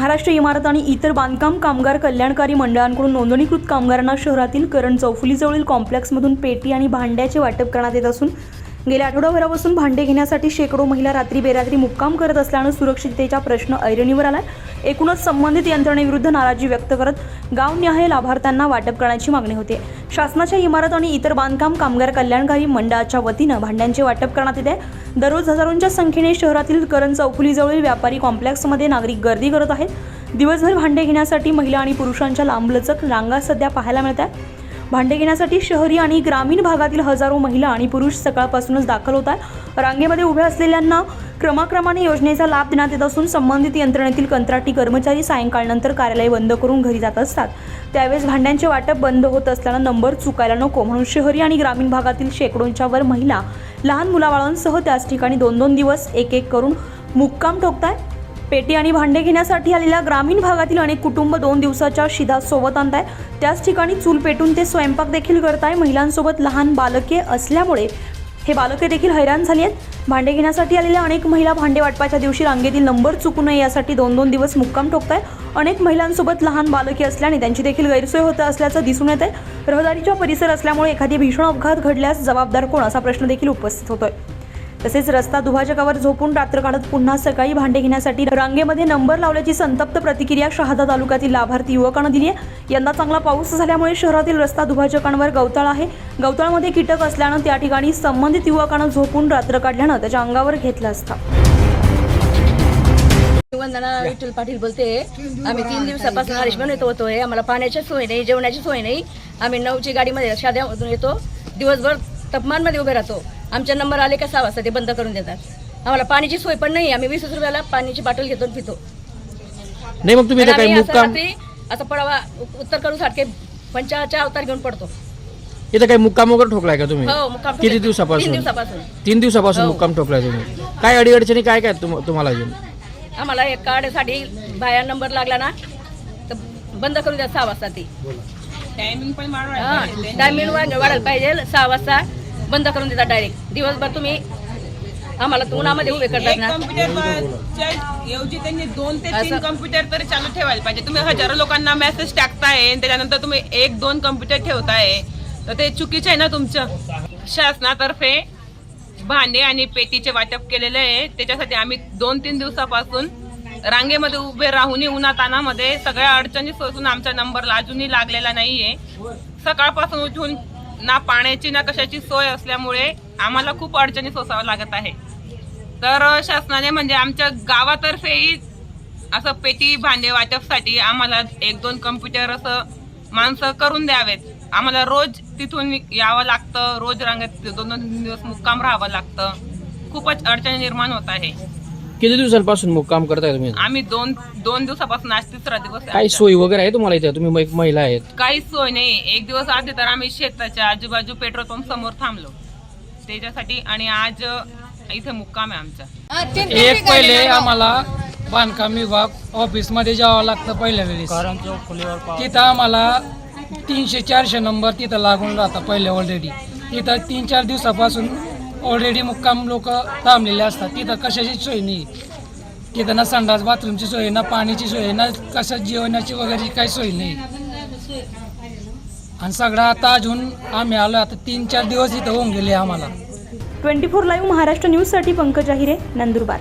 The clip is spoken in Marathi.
महाराष्ट्र इमारत आणि इतर बांधकाम कामगार कल्याणकारी मंडळांकडून नोंदणीकृत कामगारांना शहरातील करण चौफुलीजवळील कॉम्प्लेक्समधून पेटी आणि भांड्याचे वाटप करण्यात येत असून गेल्या आठवडाभरापासून भांडे घेण्यासाठी शेकडो महिला रात्री बेरात्री मुक्काम करत असल्यानं सुरक्षिततेचा प्रश्न ऐरणीवर आलाय. एकूणच संबंधित यंत्रणेविरुद्ध नाराजी व्यक्त करत गावनिहाय लाभार्थ्यांना वाटप करण्याची मागणी होते. शासनाच्या इमारत आणि इतर बांधकाम कामगार कल्याणकारी मंडळाच्या वतीनं भांड्यांचे वाटप करण्यात येते दररोज हजारोंच्या संख्येने शहरातील करण चौफुलीजवळील व्यापारी कॉम्प्लेक्समध्ये नागरिक गर्दी करत आहेत. दिवसभर भांडे घेण्यासाठी महिला आणि पुरुषांच्या लांबलचक रांगा सध्या पाहायला मिळत आहेत. भांडे घेण्यासाठी शहरी आणि ग्रामीण भागातील हजारो महिला आणि पुरुष सकाळपासूनच दाखल होत आहेत रांगेमध्ये उभ्या असलेल्यांना क्रमाक्रमाने योजनेचा लाभ देण्यात येत असून संबंधित यंत्रणेतील कंत्राटी कर्मचारी सायंकाळनंतर कार्यालय बंद करून घरी जात असतात. त्यावेळेस भांड्यांचे वाटप बंद होत असल्यानं नंबर चुकायला नको म्हणून शहरी आणि ग्रामीण भागातील शेकडोंच्या वर महिला लहान मुलाबाळांसह त्याच ठिकाणी दोन दोन दिवस एक एक करून मुक्काम ठोकताय पेटी आणि भांडे घेण्यासाठी आलेल्या ग्रामीण भागातील अनेक कुटुंब दोन दिवसाच्या शिधा सोबत आणताय त्याच ठिकाणी चूल पेटून ते स्वयंपाक देखील करताय. महिलांसोबत लहान बालके असल्यामुळे हे बालके देखील हैराण झाली आहेत. भांडे घेण्यासाठी आलेल्या अनेक महिला भांडे वाटपाच्या दिवशी रांगेतील नंबर चुकू नये यासाठी दोन दोन दिवस मुक्काम ठोकताय अनेक महिलांसोबत लहान बालके असल्याने त्यांची देखील गैरसोय होत असल्याचं दिसून येत आहे रहदारीचा परिसर असल्यामुळे एखादी भीषण अपघात घडल्यास जबाबदार कोण? असा प्रश्न देखील उपस्थित होतोय. तसेच रस्ता दुभाजकावर झोपून रात्र काढत पुन्हा सकाळी भांडे घेण्यासाठी रांगेमध्ये नंबर लावल्याची संतप्त प्रतिक्रिया शहादा तालुक्यातील लाभार्थी युवकानं दिली आहे. यंदा चांगला पाऊस झाल्यामुळे शहरातील रस्ता दुभाजकांवर गवताळ आहे. गवताळमध्ये कीटक असल्यानं त्या ठिकाणी संबंधित युवकानं झोपून रात्र काढल्यानं त्याच्या अंगावर घेतलं असतं. वंदना विठ्ठल पाटील बोलते. आम्ही तीन दिवसापासून हरिशमन येतो होतोय. आम्हाला पाण्याची सोय नाही जेवणाची सोय नाही. आम्ही नऊची गाडीमध्ये शाद्यामधून येतो. दिवसभर तापमानमध्ये उभे राहतो. आमचे नंबर आले का सहा वाजता ते बंद करून देतात. आम्हाला पाण्याची सोय पण नाही आम्ही वीस रुपयाला पाण्याची बाटल घेतो आणि पितो. नाही मग तुम्ही आणि इथं काही आम्ही असं मुक्काम रात्री असं पडावा उत्तर करू सारखे पंचाचे अवतार घेऊन पडतो. इथं काही मुक्काम वगैरे ठोकलाय का तुम्ही? हो मुक्काम किती तीन दिवसापासून? दिवसापासून. तीन दिवसापासून हो. मुक्काम ठोकलाय तुम्ही. काय अडीअडचणी काय काय तुम- तुम्हाला अजून? आम्हाला एक कार्डसाठी बाया नंबर लागला ना तर बंद करून द्या सहा वाजता ती. टायमिंग पण टायमिंग वाढायला पाहिजे. सहा वाजता बंद करून देतात डायरेक्ट दिवसभर तुम्ही आम्हाला उन्हामध्ये उभे करतात ना. ऐवजी त्यांनी दोन ते तीन कम्प्युटर तरी चालू ठेवायला पाहिजे. तुम्ही हजारो लोकांना मेसेज टाकताय आणि त्याच्यानंतर तुम्ही एक दोन कम्प्युटर ठेवताय. तर ते चुकीचं आहे ना तुमचं? शासनातर्फे भांडे आणि पेटीचे वाटप केलेले आहे. त्याच्यासाठी आम्ही दोन तीन दिवसापासून रांगेमध्ये उभे राहून उन्हातानामध्ये सगळ्या अडचणी सोसून आमचा नंबर अजूनही लागलेला नाहीये. सकाळपासून उठून ना पाण्याची ना कशाची सोय असल्यामुळे आम्हाला खूप अडचणी सोसावं लागत आहे. तर शासनाने म्हणजे आमच्या गावातर्फेही असं पेटी भांडे वाटपसाठी आम्हाला एक दोन कम्प्युटर असं माणसं करून द्यावेत. आम्हाला रोज तिथून यावं लागतं रोज रांगेत दोन दोन दिवस मुक्काम राहावं लागतं. खूपच अडचणी निर्माण होत आहे. किती दिवसांपासून मुक्काम करताय तुम्ही? आम्ही दोन दोन दिवसापासून आज तिसरा दिवस आहे काही आमचा. सोयी वगैरे आहे तुम्हाला इथे? तुम्ही महिला आहेत. काहीच सोय नाही. एक दिवस आधी तर आम्ही शेताच्या आजूबाजू पेट्रोल पंप समोर थांबलो. त्याच्यासाठी आणि आज अ, इथे मुक्काम आहे आमचा. एक पहिले आम्हाला बांधकाम विभाग ऑफिसमध्ये जावं लागतं पहिल्या वेळेस. तिथं आम्हाला तीनशे चारशे नंबर तिथं लागून राहतं पहिले ऑलरेडी तिथं तीन चार दिवसापासून ऑलरेडी मुक्काम लोक थांबलेले असतात. तिथं कशाची सोय नाही. तिथं ना संडास बाथरूमची सोय ना पाण्याची सोय ना कशा जेवणाची वगैरे काही सोय नाही. आणि सगळं आता अजून आम्ही आलो आता तीन चार दिवस इथं होऊन गेले आम्हाला. ट्वेंटी फोर लाईव्ह महाराष्ट्र न्यूजसाठी पंकज आहिरे नंदुरबार.